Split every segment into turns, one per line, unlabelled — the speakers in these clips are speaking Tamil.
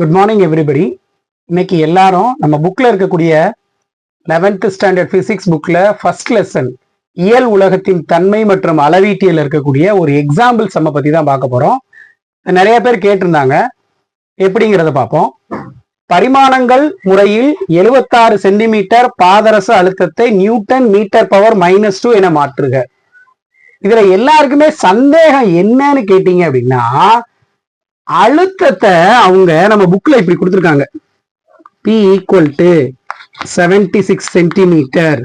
குட் மார்னிங் எவ்ரிபடி இன்னைக்கு எல்லாரும் நம்ம புக்ல இருக்கக்கூடிய லெவன்த் ஸ்டாண்டர்ட் ஃபிசிக்ஸ் புக்ல ஃபர்ஸ்ட் லெசன் இயல் உலகத்தின் தன்மை மற்றும் அளவீட்டியல் இருக்கக்கூடிய ஒரு எக்ஸாம்பிள் சம்ம பற்றி தான் பார்க்க போறோம். நிறைய பேர் கேட்டிருந்தாங்க. எப்படிங்கிறத பார்ப்போம். பரிமாணங்கள் முறையில் 76 சென்டிமீட்டர் பாதரச அழுத்தத்தை newton metre power minus two என மாற்றுக. இதுல எல்லாருக்குமே சந்தேகம் என்னன்னு கேட்டீங்க அப்படின்னா அழுத்தத்தை அவங்க நம்ம புக்ல இப்படி கொடுத்துருக்காங்க. P equal to seventy six centimetre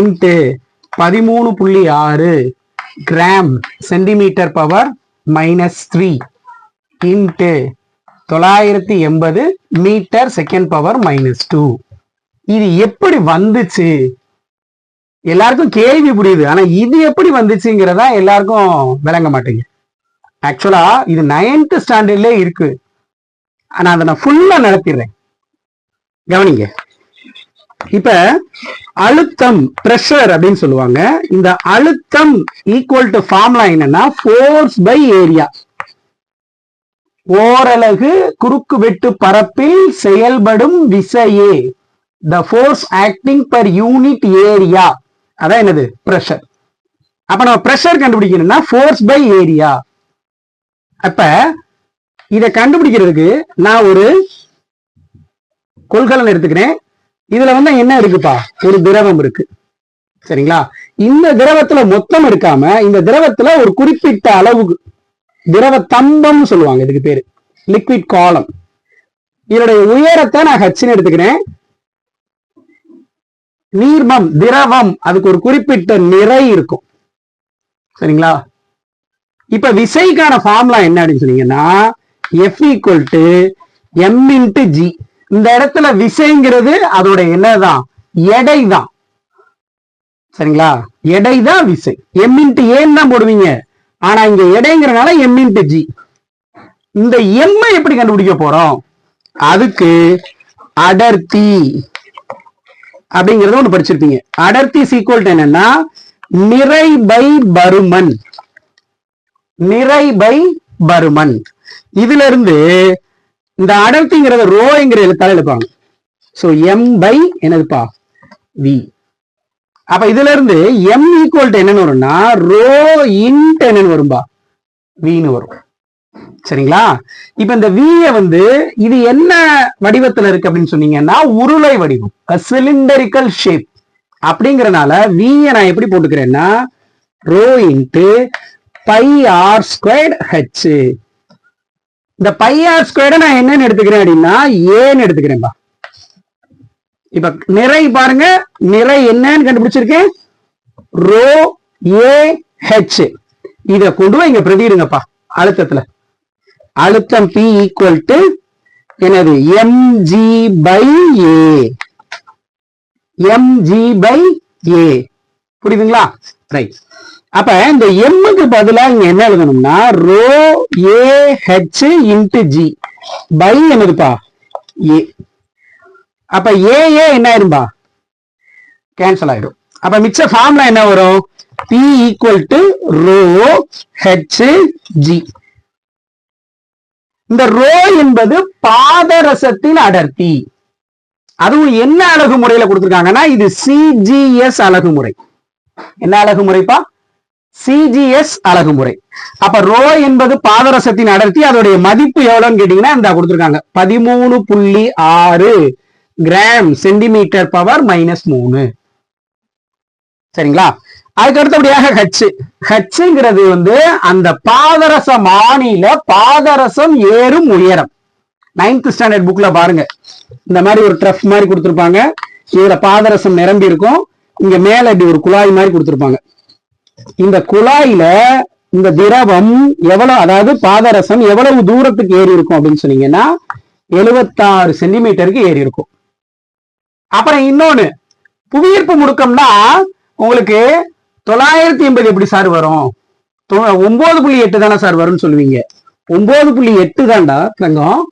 into பதிமூணு புள்ளி ஆறு gram centimetre power minus three into தொள்ளாயிரத்தி எண்பது metre second power minus two இது எப்படி வந்துச்சு? எல்லாருக்கும் கேள்வி புரியுது. ஆனா இது எப்படி வந்துச்சுங்கிறதா எல்லாருக்கும் விளங்க மாட்டேங்குது. ஆக்சுவலா இது நைன்த் ஸ்டாண்டர்ட்ல இருக்கு. ஆனா அதை நான் ஃபுல்லா நடத்திடுறேன். கவனிங்க. இப்ப அழுத்தம் பிரஷர் அப்படின்னு சொல்லுவாங்க. இந்த அழுத்தம் ஈக்குவல் டு ஃபார்முலா என்னன்னா ஃபோர்ஸ் பை ஏரியா ஓரலகு குறுக்கு வெட்டு பரப்பில் செயல்படும் விசையே. The force acting per unit area அதான் என்னது? பிரஷர் அப்ப நம்ம பிரஷர் கண்டுபிடிக்கணும்னா ஃபோர்ஸ் பை ஏரியா அப்ப இத கண்டுபிடிக்கிறதுக்கு நான் ஒரு கொள்கலன் எடுத்துக்கிறேன். இதுல வந்து என்ன இருக்குப்பா? ஒரு திரவம் இருக்கு. சரிங்களா? இந்த திரவத்துல மொத்தம் எடுக்காம இந்த திரவத்துல ஒரு குறிப்பிட்ட அளவுக்கு திரவ தம்பம்னு சொல்லுவாங்க இதுக்கு பேரு. லிக்விட் காலம் இதனுடைய உயரத்தை நான் ஹச்சின்னு எடுத்துக்கிறேன். நீர்மம் திரவம் அதுக்கு ஒரு குறிப்பிட்ட நிறை இருக்கும். சரிங்களா? இப்ப விசைக்கான ஃபார்முலா என்ன அப்படின்னு சொன்னீங்கன்னா F equal to M into G இந்த இடத்துல விசைங்கிறது அதோட என்னதான்? எடை தான் சரிங்களா? எடை தான் விசை எம் இன்ட்டு ஏன்னு தான் போடுவீங்க. ஆனா இங்க எடைங்கிறனால எம் இன்ட்டு ஜி இந்த எம் எப்படி கண்டுபிடிக்க போறோம்? அதுக்கு அடர்த்தி அப்படிங்கறத ஒண்ணு படிச்சிருப்பீங்க. அடர்த்தி சீக்வல் என்னன்னா நிறை பை பருமன். நிறை பை பருமன். இதுல இருந்து இந்த அடர்த்திங்கிறத ரோங்கிற எழுத்தால எழுப்பாங்க. சோ எம் பை என்னதுப்பா? வி அப்ப இதுல இருந்து எம் ஈக்குவல் என்னன்னு வரும்னா ரோ இன்ட் என்னன்னு வரும்பா? வின்னு வரும். சரிங்களா? இப்ப இந்த விய வந்து இது என்ன வடிவத்துல இருக்கு அப்படின்னு சொன்னீங்கன்னா உருளை வடிவம். சிலிண்டரிக்கல் ஷேப் அப்படிங்கறனால விய நான் எப்படி போட்டுக்கிறேன்னா rho into pi R squared H இந்த பை ஆர் ஸ்கொயர்டை நான் என்னன்னு எடுத்துக்கிறேன் அப்படின்னா ஏன்னு எடுத்துக்கிறேன்பா இப்ப நிறை பாருங்க நிறை என்னன்னு கண்டுபிடிச்சிருக்கேன். ரோ ஏ ஹெச் இத கொண்டு போய் இங்க பிரதிடுங்கப்பா அழுத்தத்துல. அழுத்தம் பி ஈக்குவல் டு என்னது MG by A MG by A புரியுதுங்களா? ரைட் அப்ப இந்த எம்முக்கு பதிலாக இங்க என்ன எழுதணும்னா rho A H into G by என்னதுப்பா? ஏ. அப்ப ஏ ஏ என்ன ஆயிரும்பா? கேன்சல் ஆயிடும். அப்ப மிச்ச ஃபார்ம்ல என்ன வரும்? P equal to rho H G இந்த ரோ என்பது பாதரசத்தின் அடர்த்தி. அதுவும் என்ன அழகு முறையில கொடுத்திருக்காங்கன்னா இது சிஜிஎஸ் அழகு முறை என்ன அழகு முறைப்பா சிஜிஎஸ் அழகு முறை அப்ப ரோ என்பது பாதரசத்தின் அடர்த்தி அதோடைய மதிப்பு எவ்வளவுன்னு கேட்டீங்கன்னா இந்த கொடுத்துருக்காங்க. பதிமூணு புள்ளி ஆறு கிராம் சென்டிமீட்டர் பவர் மைனஸ் மூணு. சரிங்களா? அதுக்கு அடுத்தபடியாக ஹச்சு ஹச்சுங்கிறது வந்து அந்த பாதரச மாநில பாதரசம் ஏறும் உயரம். நைன்த் ஸ்டாண்டர்ட் புக்ல பாருங்க. இந்த மாதிரி ஒரு ட்ரஃப் மாதிரி கொடுத்துருப்பாங்க. இதுல பாதரசம் நிரம்பி இருக்கும் இங்க மேல இப்படி ஒரு குழாய் மாதிரி கொடுத்துருப்பாங்க. இந்த குழாயில இந்த திரவம் எவ்வளவு அதாவது பாதரசம் எவ்வளவு தூரத்துக்கு ஏறி இருக்கும் அப்படின்னு சொன்னீங்கன்னா எழுபத்தாறு சென்டிமீட்டருக்கு ஏறி இருக்கும். அப்புறம் இன்னொன்னு புவியீர்ப்பு முடுக்கம்னா உங்களுக்கு தொள்ளாயிரத்தி எண்பது எப்படி சார் வரும்? ஒன்பது புள்ளி எட்டு தானே சார் வரும்னு சொல்லுவீங்க. ஒன்பது புள்ளி எட்டு தான்டா தங்கம்.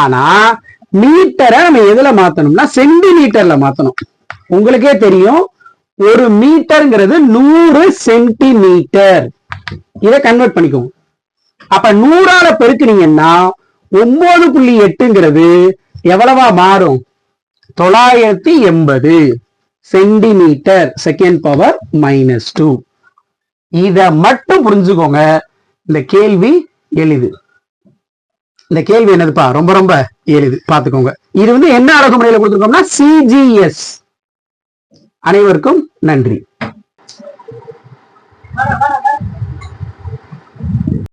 ஆனா மீட்டரை நம்ம எதுல மாத்தணும்னா சென்டிமீட்டர்ல மாத்தணும். உங்களுக்கே தெரியும் ஒரு மீட்டர்ங்கிறது நூறு சென்டிமீட்டர். இதை கன்வெர்ட் பண்ணிக்கோங்க. அப்ப நூறால பெருக்குனீங்கன்னா ஒன்பது புள்ளி எட்டுங்கிறது எவ்வளவா மாறும்? தொள்ளாயிரத்தி எண்பது centimetre. Second power minus two இத மட்டும் புரிஞ்சுக்கோங்க. இந்த கேள்வி எளிது. இந்த கேள்வி என்னதுப்பா? ரொம்ப ரொம்ப எளிது. பாத்துக்கோங்க இது வந்து என்ன அடக்குமுறையில கொடுத்துருக்கோம்னா சிஜிஎஸ் அனைவருக்கும் நன்றி.